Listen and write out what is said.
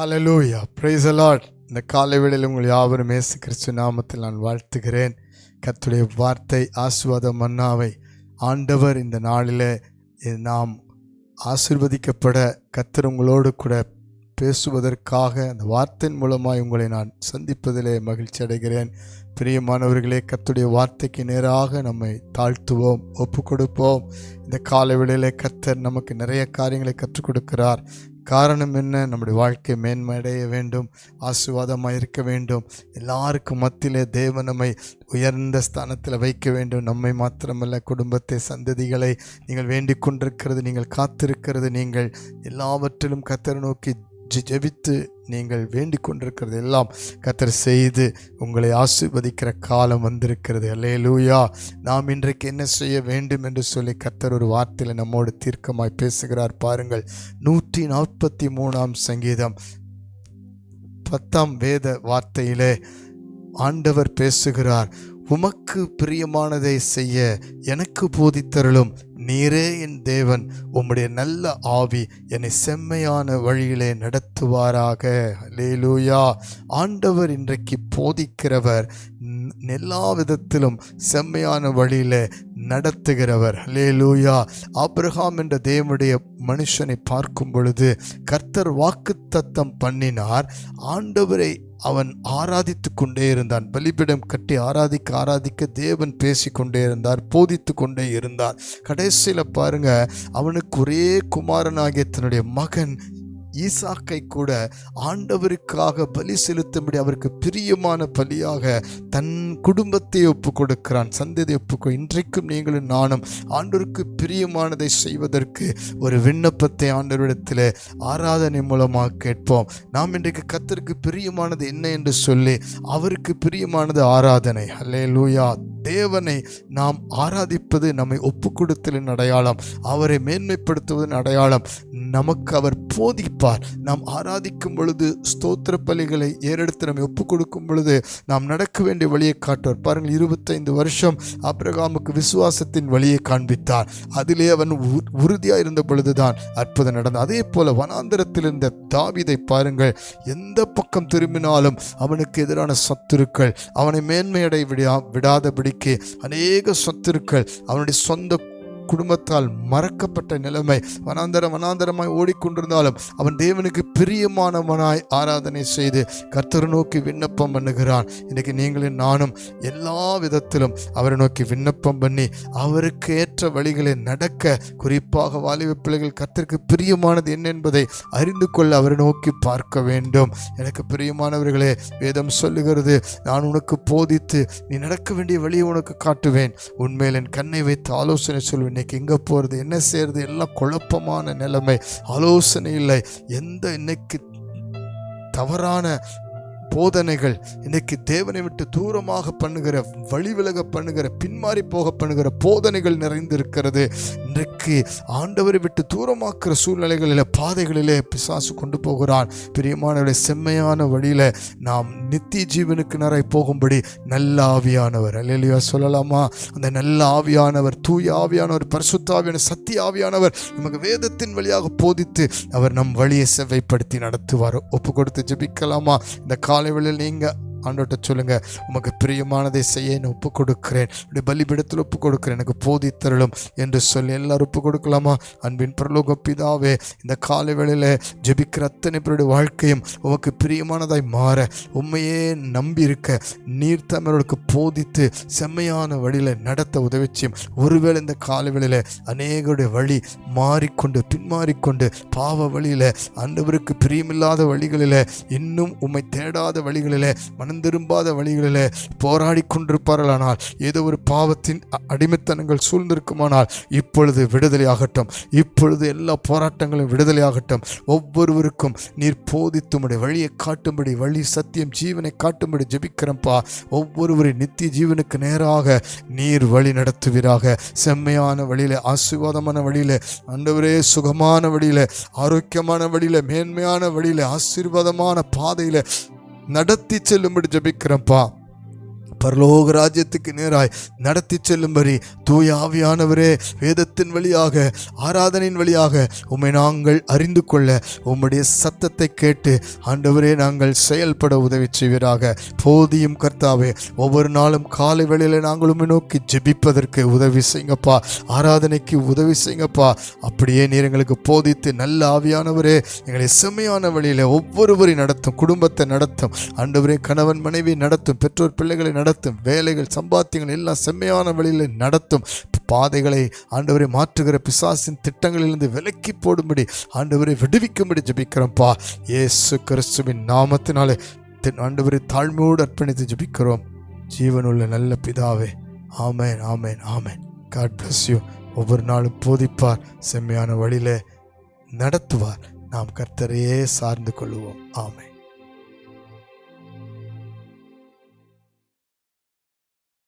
Hallelujah praise allot இந்த காலை வேளையில் உங்கள் யாவரும் ஏசு கிறிஸ்து நாமத்தில் நான் வாழ்த்துகிறேன். கத்துடைய வார்த்தை ஆசுவாத மன்னாவை ஆண்டவர் இந்த நாளிலே நாம் ஆசிர்வதிக்கப்பட கத்தர் உங்களோடு கூட பேசுவதற்காக அந்த வார்த்தையின் மூலமாக உங்களை நான் சந்திப்பதிலே மகிழ்ச்சி அடைகிறேன். பிரியமானவர்களே கத்துடைய வார்த்தைக்கு நேராக நம்மை தாழ்த்துவோம் ஒப்பு கொடுப்போம் இந்த காலை வேளையிலே கத்தர் நமக்கு நிறைய காரியங்களை கற்றுக் கொடுக்கிறார். காரணம் என்ன? நம்முடைய வாழ்க்கை மேன்மையடைய வேண்டும் ஆசீர்வாதமாக இருக்க வேண்டும். எல்லாருக்கும் மத்தியிலே தேவ நம்மை உயர்ந்த ஸ்தானத்தில் வைக்க வேண்டும். நம்மை மாத்திரமல்ல குடும்பத்தை சந்ததிகளை நீங்கள் வேண்டிக் கொண்டிருக்கிறது நீங்கள் காத்திருக்கிறது நீங்கள் எல்லாவற்றிலும் கத்தரை நோக்கி ஜெபித்து நீங்கள் வேண்டிக் கொண்டிருக்கிறது எல்லாம் கத்தர் செய்து உங்களை ஆசிர்வதிக்கிற காலம் வந்திருக்கிறது. அல்லேலூயா நாம் இன்றைக்கு என்ன செய்ய வேண்டும் என்று சொல்லி கத்தர் ஒரு வார்த்தையில் நம்மோடு தீர்க்கமாய் பேசுகிறார். பாருங்கள் நூற்றி நாற்பத்தி மூணாம் சங்கீதம் பத்தாம் வேத வார்த்தையிலே ஆண்டவர் பேசுகிறார். உமக்கு பிரியமானதை செய்ய எனக்கு போதித்தருளும். நீரே என் தேவன் உம்முடைய நல்ல ஆவி என்னை செம்மையான வழியிலே நடத்துவாராக. லேலூயா ஆண்டவர் இன்றைக்கு போதிக்கிறவர் எல்லா விதத்திலும் செம்மையான வழியிலே நடத்துகிறவர். லேலூயா ஆப்ரஹாம் என்ற தேவனுடைய மனுஷனை பார்க்கும் பொழுது கர்த்தர் வாக்குத்தத்தம் பண்ணினார். ஆண்டவரை அவன் ஆராதித்து கொண்டே இருந்தான். பலிபிடம் கட்டி ஆராதிக்க ஆராதிக்க தேவன் பேசி கொண்டே இருந்தார் போதித்து கொண்டே இருந்தார். கடைசியில் பாருங்க அவனுக்கு ஒரே குமாரனாகிய தன்னுடைய மகன் ஈசாக்கை கூட ஆண்டவருக்காக பலி செலுத்தும்படி அவருக்கு பிரியமான பலியாக தன் குடும்பத்தை ஒப்பு கொடுக்கிறான் சந்ததி ஒப்பு இன்றைக்கும் நீங்களும் நானும் ஆண்டோருக்கு பிரியமானதை செய்வதற்கு ஒரு விண்ணப்பத்தை ஆண்டவரிடத்தில் ஆராதனை மூலமாக கேட்போம். நாம் இன்றைக்கு கத்தருக்கு பிரியமானது என்ன என்று சொல்லி அவருக்கு பிரியமானது ஆராதனை. அல்லே லூயா தேவனை நாம் ஆராதிப்பது நம்மை ஒப்பு கொடுத்தலின் அடையாளம் அவரை மேன்மைப்படுத்துவதன் அடையாளம். நமக்கு அவர் போதிப்பார். நாம் ஆராதிக்கும் பொழுது ஸ்தோத்திர பலிகளை ஏறெடுத்து நம்மை ஒப்பு கொடுக்கும் பொழுது நாம் நடக்க வேண்டிய வழியை காட்டுவார். பாருங்கள் இருபத்தைந்து வருஷம் அப்ரகாமுக்கு விசுவாசத்தின் வழியை காண்பித்தார். அதிலே அவன் உ- உறுதியாக இருந்த பொழுதுதான் அற்புதம் நடந்தது. அதே போல வனாந்தரத்தில் இருந்த தாவிதை பாருங்கள் எந்த பக்கம் திரும்பினாலும் அவனுக்கு எதிரான சத்துருக்கள் அவனை மேன்மையடை விடா விடாதபடிக்கு அநேக சொத்துருக்கள் அவனுடைய சொந்த குடும்பத்தால் மறக்கப்பட்ட நிலைமை. வனாந்தரம் வனாந்தரமாய் ஓடிக்கொண்டிருந்தாலும் அவன் தேவனுக்கு பிரியமானவனாய் ஆராதனை செய்து கர்த்தர் நோக்கி விண்ணப்பம் பண்ணுகிறான். இன்றைக்கு நீங்களும் நானும் எல்லா விதத்திலும் அவரை நோக்கி விண்ணப்பம் பண்ணி அவருக்கு ஏற்ற வழிகளை நடக்க குறிப்பாக வாலிப பிள்ளைகள் கர்த்தருக்கு பிரியமானது என்ன என்பதை அறிந்து கொள்ள அவரை நோக்கி பார்க்க வேண்டும். எனக்கு பிரியமானவர்களே வேதம் சொல்லுகிறது நான் உனக்கு போதித்து நீ நடக்க வேண்டிய வழியை உனக்கு காட்டுவேன். உண்மையில் என் கண்ணை வைத்து ஆலோசனை சொல்வேன். இன்னைக்கு எங்கே போகிறது என்ன செய்யறது எல்லாம் குழப்பமான நிலைமை. ஆலோசனை இல்லை. எந்த இன்னைக்கு தவறான போதனைகள் இன்னைக்கு தேவனை விட்டு தூரமாக பண்ணுகிற வழி விலக பண்ணுகிற பின்மாறி போக பண்ணுகிற போதனைகள் நிறைந்திருக்கிறது. இன்றைக்கு ஆண்டவரை விட்டு தூரமாக்குற சூழ்நிலைகளில் பாதைகளிலே பிசாசு கொண்டு போகிறான். பிரியமானவர்களை செம்மையான வழியில் நாம் நித்திய ஜீவனுக்கு நிறை போகும்படி நல்ல ஆவியானவர். அல்லையா சொல்லலாமா? அந்த நல்ல ஆவியானவர் தூய ஆவியானவர் பரிசுத்தாவியான சத்திய ஆவியானவர் நமக்கு வேதத்தின் வழியாக போதித்து அவர் நம் வழியை செவ்வைப்படுத்தி நடத்துவார். ஒப்பு கொடுத்து ஜெபிக்கலாமா? இந்த காலை வேளையில் நீங்கள் ஆண்டோட்ட சொல்லுங்க உமக்கு பிரியமானதை செய்ய நான் ஒப்பு கொடுக்கிறேன் இப்படி பலிபிடத்தில் ஒப்பு கொடுக்கிறேன் எனக்கு போதித்தருளும் என்று சொல்லி எல்லாரும் ஒப்பு கொடுக்கலாமா அன்பின் பிரலோக பிதாவே இந்த காலை வேளையில் ஜெபிக்கிற அத்தனை பேருடைய வாழ்க்கையும் உமக்கு பிரியமானதாய் மாற உண்மையே நம்பி இருக்க நீர் தமிழர்களுக்கு போதித்து செம்மையான வழியில் நடத்த உதவிச்சியும் ஒருவேளை இந்த காலை வேளையில் அநேகருடைய வழி மாறிக்கொண்டு பின்மாறிக்கொண்டு பாவ வழியில் ஆண்டவருக்கு பிரியமில்லாத வழிகளில் இன்னும் உம்மை தேடாத வழிகளில் மனம் திரும்பாத வழிகளில் போராடி கொண்டிருப்பார்களானால் ஏதோ ஒரு பாவத்தின் அடிமைத்தனங்கள் சூழ்ந்திருக்குமானால் இப்பொழுது விடுதலையாகட்டும். இப்பொழுது எல்லா போராட்டங்களும் விடுதலையாகட்டும். ஒவ்வொருவருக்கும் நீர் போதித்து வழியை காட்டும்படி வழி சத்தியம் ஜீவனை காட்டும்படி ஜபிக்கிறப்பா ஒவ்வொருவரின் நித்திய ஜீவனுக்கு நேராக நீர் வழி நடத்துவீராக. செம்மையான வழியில் ஆசீர்வாதமான வழியில் ஆண்டவரே சுகமான வழியில் ஆரோக்கியமான வழியில் மேன்மையான வழியில் ஆசீர்வாதமான பாதையில் நடத்தி செல்லும்படி ஜபிக்கிறப்பா பரலோக ராஜ்யத்துக்கு நேராய் நடத்தி செல்லும்படி தூய ஆவியானவரே வேதத்தின் வழியாக ஆராதனையின் வழியாக உம்மை நாங்கள் அறிந்து கொள்ள உம்முடைய சத்தத்தை கேட்டு ஆண்டவரே நாங்கள் செயல்பட உதவி செய்வீராக. போதியும் கர்த்தாவே ஒவ்வொரு நாளும் காலை வேளையில் நாங்கள் உண்மை நோக்கி ஜெபிப்பதற்கு உதவி செய்யுங்கப்பா. ஆராதனைக்கு உதவி செய்யுங்கப்பா. அப்படியே நீர் எங்களுக்கு போதித்து நல்ல ஆவியானவரே எங்களை செம்மையான வழியில் ஒவ்வொருவரையும் நடத்தும் குடும்பத்தை நடத்தும் ஆண்டவரே கணவன் மனைவி நடத்தும் பெற்றோர் பிள்ளைகளை நடத்தும் வேலைகள் சம்பாத்தியங்கள் எல்லாம் செம்மையான வழியில் நடத்தும். பாதைகளை ஆண்டவரை மாற்றுகிற பிசாசின் திட்டங்களிலிருந்து விலக்கி போடும்படி ஆண்டவரை விடுவிக்கும்படி ஜபிக்கிறோம்ப்பா. இயேசு கிறிஸ்துவின் நாமத்தினாலே தென் ஆண்டவரை தாழ்மையோடு அர்ப்பணித்து ஜெபிக்கிறோம். ஜீவனுள்ள நல்ல பிதாவே ஆமேன் ஆமேன் ஆமேன். காட் பிளஸ் யூ ஒவ்வொரு நாளும் போதிப்பார் செம்மையான வழியிலே நடத்துவார். நாம் கர்த்தரையே சார்ந்து கொள்வோம். ஆமை